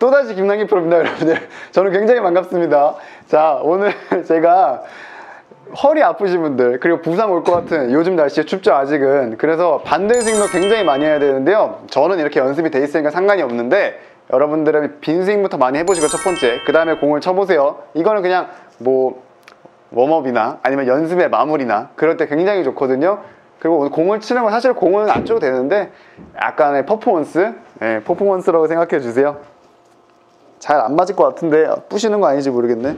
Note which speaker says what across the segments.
Speaker 1: 또다시 김남기 프로입니다, 여러분들. 저는 굉장히 반갑습니다. 자, 오늘 제가 허리 아프신 분들 그리고 부상 올 것 같은 요즘 날씨에 춥죠 아직은. 그래서 반대 스윙도 굉장히 많이 해야 되는데요. 저는 이렇게 연습이 돼 있으니까 상관이 없는데 여러분들은 빈 스윙부터 많이 해보시고 첫 번째 그 다음에 공을 쳐보세요. 이거는 그냥 뭐 웜업이나 아니면 연습의 마무리나 그럴 때 굉장히 좋거든요. 그리고 오늘 공을 치는 건 사실 공은 안 쳐도 되는데 약간의 퍼포먼스? 네, 퍼포먼스라고 생각해 주세요 잘 안 맞을 것 같은데 부시는 거 아닌지 모르겠네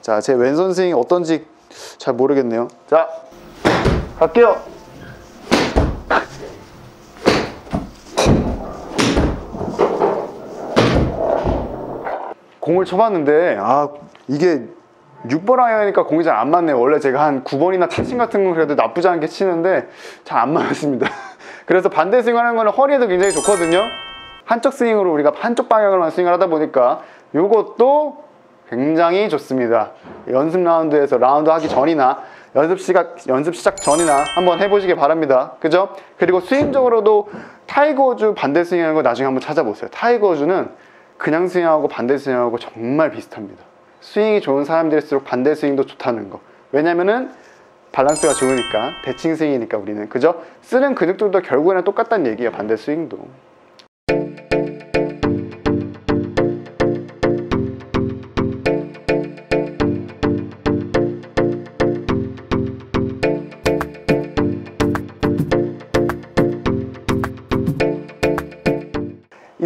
Speaker 1: 자, 제 왼손 스윙이 어떤지 잘 모르겠네요. 자, 갈게요. 공을 쳐봤는데 아 이게 6번 아이언이니까 공이 잘 안 맞네요. 원래 제가 한 9번이나 타칭 같은 건 그래도 나쁘지 않게 치는데 잘 안 맞았습니다. 그래서 반대 스윙 하는 거는 허리에도 굉장히 좋거든요. 한쪽 스윙으로 우리가 한쪽 방향으로만 스윙을 하다 보니까 이것도 굉장히 좋습니다. 연습 라운드에서 라운드 하기 전이나 연습 시작, 연습 시작 전이나 한번 해보시기 바랍니다. 그죠? 그리고 스윙적으로도 타이거주 반대 스윙하는 거 나중에 한번 찾아보세요. 타이거주는 그냥 스윙하고 반대 스윙하고 정말 비슷합니다. 스윙이 좋은 사람들일수록 반대 스윙도 좋다는 거. 왜냐면은 밸런스가 좋으니까 대칭 스윙이니까 우리는 그죠? 쓰는 근육들도 결국에는 똑같다는 얘기예요. 반대 스윙도.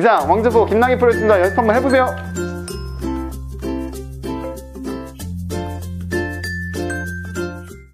Speaker 1: 이상 왕자보 김남기 프로였습니다. 연습 한번 해보세요.